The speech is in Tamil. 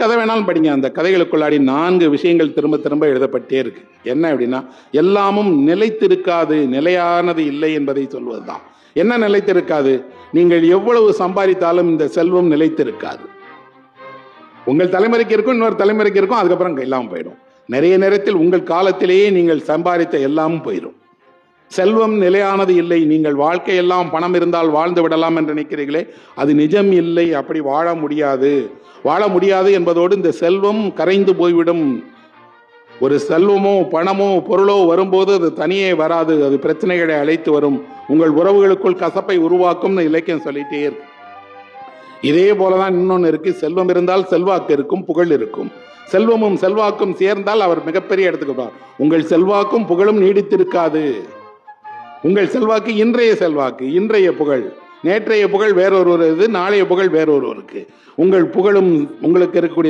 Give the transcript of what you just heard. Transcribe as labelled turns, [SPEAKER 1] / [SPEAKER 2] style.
[SPEAKER 1] கதை வேணாலும் படிங்க. அந்த கதைகளுக்குள்ளாடி நான்கு விஷயங்கள் திரும்ப திரும்ப எழுதப்பட்டே இருக்கு. என்ன அப்படின்னா எல்லாமும் நிலைத்திருக்காது நிலையானது இல்லை என்பதை சொல்வதுதான். என்ன நிலைத்திருக்காது? நீங்கள் எவ்வளவு சம்பாதித்தாலும் இந்த செல்வம் நிலைத்திருக்காது. உங்கள் தலைமுறைக்கு இருக்கும் இன்னொரு தலைமுறைக்கு இருக்கும் அதுக்கப்புறம் இல்லாமல் போயிடும். நிறைய நேரத்தில் உங்கள் காலத்திலேயே நீங்கள் சம்பாதித்த எல்லாமும் போயிடும் செல்வம் நிலையானது இல்லை. நீங்கள் வாழ்க்கையெல்லாம் பணம் இருந்தால் வாழ்ந்து விடலாம் என்று நினைக்கிறீர்களே. அது நிஜம் இல்லை. அப்படி வாழ முடியாது. வாழ முடியாது என்பதோடு இந்த செல்வம் கரைந்து போய்விடும். ஒரு செல்வமோ பணமோ பொருளோ வரும்போது அது தனியே வராது. அது பிரச்சனைகளை அழைத்து வரும். உங்கள் உறவுகளுக்குள் கசப்பை உருவாக்கும்னு இலக்கியம் சொல்லிட்டே இருக்கு. இதே போலதான் இன்னொன்று இருக்கு. செல்வம் இருந்தால் செல்வாக்கு இருக்கும் புகழ் இருக்கும். செல்வமும் செல்வாக்கும் சேர்ந்தால் அவர் மிகப்பெரிய இடத்துக்கு உங்கள் செல்வாக்கும் புகழும் நீடித்திருக்காது. உங்கள் செல்வாக்கு இன்றைய செல்வாக்கு இன்றைய புகழ். நேற்றைய புகழ் வேறொருவர் இது நாளைய புகழ் வேறொருவருக்கு. உங்கள் புகழும் உங்களுக்கு இருக்கக்கூடிய